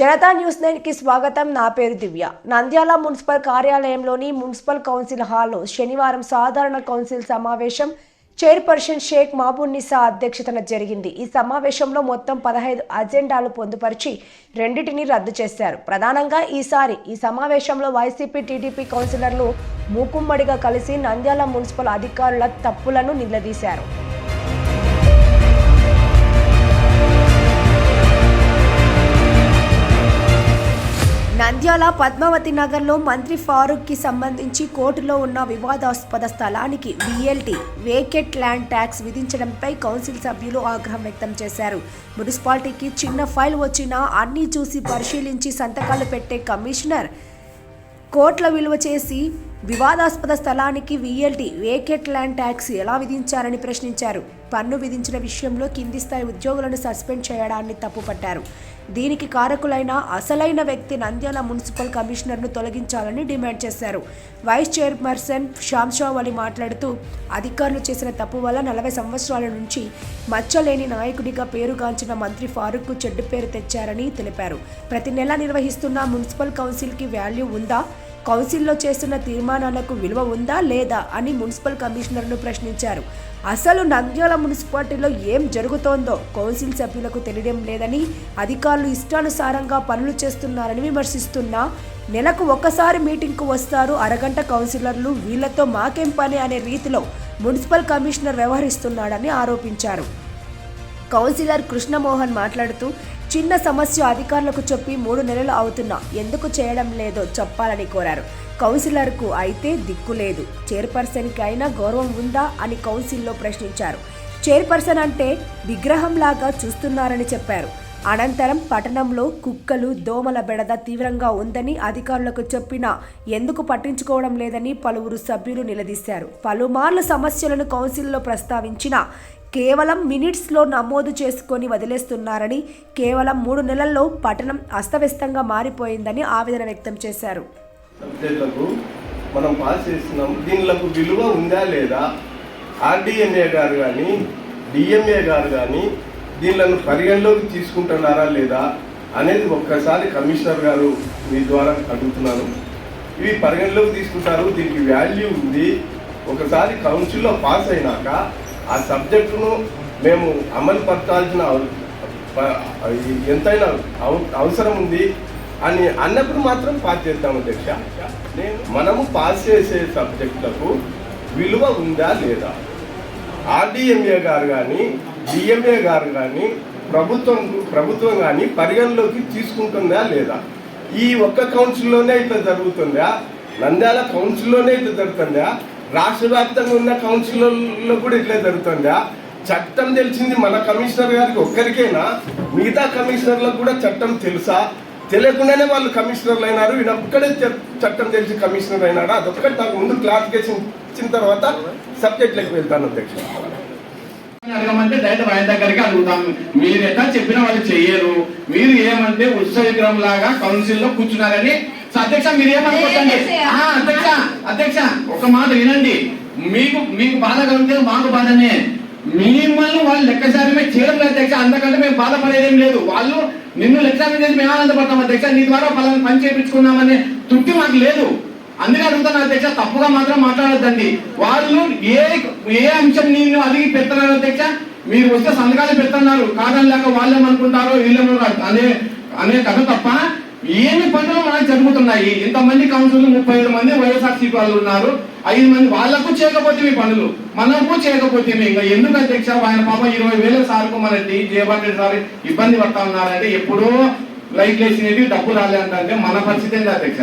Janata news నైన్కి స్వాగతం. నా పేరు దివ్య. నంద్యాల మున్సిపల్ కార్యాలయంలోని మున్సిపల్ కౌన్సిల్ హాల్లో శనివారం సాధారణ కౌన్సిల్ సమావేశం చైర్పర్సన్ షేక్ మహబూబ్ నిసా అధ్యక్షతన జరిగింది. ఈ సమావేశంలో మొత్తం పదహైదు అజెండాలు పొందుపరిచి రెండింటిని రద్దు చేశారు. ప్రధానంగా ఈసారి ఈ సమావేశంలో వైసీపీ టీడీపీ కౌన్సిలర్లు మూకుమ్మడిగా కలిసి నంద్యాల మున్సిపల్ అధికారుల తప్పులను నిలదీశారు. పద్మావతి నగర్లో మంత్రి ఫారూక్కి సంబంధించి కోర్టులో ఉన్న వివాదాస్పద స్థలానికి V L T vacant land tax విధించడంపై council సభ్యులు ఆగ్రహం వ్యక్తం చేశారు. మున్సిపాలిటీకి చిన్న ఫైల్ వచ్చినా అన్నీ చూసి పరిశీలించి సంతకాలు పెట్టే కమిషనర్ కోట్ల విలువ చేసి వివాదాస్పద స్థలానికి విఎల్టీ వేకెట్ ల్యాండ్ ట్యాక్స్ ఎలా విధించారని ప్రశ్నించారు. పన్ను విధించిన విషయంలో కింది స్థాయి ఉద్యోగులను సస్పెండ్ చేయడాన్ని తప్పుపట్టారు. దీనికి కారకులైన అసలైన వ్యక్తి నంద్యాల మున్సిపల్ కమిషనర్ను తొలగించాలని డిమాండ్ చేశారు. వైస్ చైర్పర్సన్ శాంషావళి మాట్లాడుతూ అధికారులు చేసిన తప్పు వల్ల నలభై సంవత్సరాల నుంచి మచ్చలేని నాయకుడిగా పేరుగాంచిన మంత్రి ఫారూక్ చెడ్డు పేరు తెచ్చారని తెలిపారు. ప్రతి నెల నిర్వహిస్తున్న మున్సిపల్ కౌన్సిల్కి వాల్యూ ఉందా? కౌన్సిల్లో చేస్తున్న తీర్మానాలకు విలువ ఉందా లేదా అని మున్సిపల్ కమిషనర్ను ప్రశ్నించారు. అసలు నంద్యాల మున్సిపాలిటీలో ఏం జరుగుతోందో కౌన్సిల్ సభ్యులకు తెలియడం లేదని అధికారులు ఇష్టానుసారంగా పనులు చేస్తున్నారని విమర్శిస్తున్నా నెలకు ఒక్కసారి మీటింగ్కు వస్తారు అరగంట కౌన్సిలర్లు వీళ్ళతో మాకేం పని అనే రీతిలో మున్సిపల్ కమిషనర్ వ్యవహరిస్తున్నాడని ఆరోపించారు. కౌన్సిలర్ కృష్ణమోహన్ మాట్లాడుతూ చిన్న సమస్య అధికారులకు చెప్పి మూడు నెలలు అవుతున్నా. ఎందుకు చేయడం లేదో చెప్పాలని కోరారు. కౌన్సిలర్కు అయితే దిక్కు లేదు. చైర్పర్సన్కి అయినా గౌరవం ఉందా అని కౌన్సిల్లో ప్రశ్నించారు. చైర్పర్సన్ అంటే విగ్రహంలాగా చూస్తున్నారని చెప్పారు. అనంతరం పట్టణంలో కుక్కలు దోమల బెడద తీవ్రంగా ఉందని అధికారులకు చెప్పినా ఎందుకు పట్టించుకోవడం లేదని పలువురు సభ్యులు నిలదీశారు. పలుమార్లు సమస్యలను కౌన్సిల్లో ప్రస్తావించినా కేవలం మినిట్స్లో నమోదు చేసుకొని వదిలేస్తున్నారని కేవలం మూడు నెలల్లో పట్టణం అస్తవ్యస్తంగా మారిపోయిందని ఆవేదన వ్యక్తం చేశారు. మనం పాస్ చేస్తున్నాం. దీనిలకు విలువ ఉందా లేదా? ఆర్డిఎంఏ గారు కానీ డిఎంఏ గారు కానీ దీనిలను పరిగణలోకి తీసుకుంటున్నారా లేదా అనేది ఒక్కసారి కమిషనర్ గారు మీ ద్వారా అడుగుతున్నాను ఇవి పరిగణలోకి తీసుకుంటారు దీనికి వాల్యూ ఉంది. ఒకసారి కౌన్సిల్లో పాస్ అయినాక ఆ సబ్జెక్టును మేము అమలు పరచాల్సిన అవ- ప- ఎంతైనా అవసరం ఉంది అని అన్నప్పుడు మాత్రం పాస్ చేస్తాం అధ్యక్ష. నేను మనము పాస్ చేసే సబ్జెక్టులకు విలువ ఉందా లేదా? ఆర్డిఎంఏ గారు కానీ డిఎంఏ గారు కానీ ప్రభుత్వం ప్రభుత్వం కానీ పరిగణలోకి తీసుకుంటుందా లేదా? ఈ ఒక్క కౌన్సిల్లోనే ఇట్లా జరుగుతుందా? నంద్యాల కౌన్సిల్లోనే ఇట్లా జరుగుతుందా? రాష్ట్ర వ్యాప్తంగా ఉన్న కౌన్సిల్లో కూడా ఇట్లా జరుగుతుందా? చట్టం తెలిసింది మన కమిషనర్ గారికి ఒక్కరికైనా? మిగతా కమిషనర్లకు కూడా చట్టం తెలుసా? తెలియకుండానే వాళ్ళు కమిషనర్లు అయినారు. ఈయన ఒక్కడే చట్టం తెలిసి కమిషనర్ అయినాడు? అదొక్కటి నాకు ముందు క్లారిఫికేషన్ ఇచ్చిన తర్వాత సబ్జెక్ట్లకు వెళ్తాను అధ్యక్షుడు అడగమంటే డైరెక్ట్ ఆయన దగ్గరికి అడుగుతాం మీరు ఎట్లా చెప్పినా వాళ్ళు చెయ్యరు. మీరు ఏమంటే ఉత్సవ విగ్రహం లాగా కౌన్సిల్లో కూర్చున్నారని అధ్యక్ష మీరు ఏమనుకోకండి ఆ, అధ్యక్ష అధ్యక్ష ఒక మాట వినండి. మీకు మీకు బాధ కలిగితే మాకు బాధనే. మిమ్మల్ని వాళ్ళు లెక్కసారమే చేయడం లేదు అధ్యక్ష. అంతకంటే మేము బాధపడేదేం లేదు. వాళ్ళు నిన్ను లెక్కసారం చేసి మేము ఆనందపడతాం అధ్యక్ష. నీ ద్వారా పలానా పని చేయించుకున్నామనే తృప్తి మాకు లేదు. అందుకే అడుగుతాను అధ్యక్ష తప్పుగా మాత్రం మాట్లాడద్దండి. వాళ్ళు ఏ ఏ అంశం నేను అడిగి పెడుతున్నారు అధ్యక్ష? మీరు వస్తే సంతకాలు పెడుతున్నారు. కాదని లేక వాళ్ళేమనుకుంటారో వీళ్ళేమనుకుంటారు అనే అనే కథ తప్ప ఏమి పనులు మనకు జరుగుతున్నాయి? ఇంతమంది కౌన్సిల్ ముప్పై ఏడు మంది వైఎస్ఆర్సీపీ వాళ్ళు ఉన్నారు. ఐదు మంది వాళ్ళకు చేయకపోతే మీ పనులు? మనకు చేయకపోతే ఇంకా ఎందుకు అధ్యక్ష? ఆయన పాప ఇరవై వేల సార్కు మన జయబాబు సార్ ఇబ్బంది పడతా ఉన్నారంటే ఎప్పుడో లైట్ వేసినవి డబ్బు రాలేదంటే మన పరిస్థితి ఏంటి అధ్యక్ష?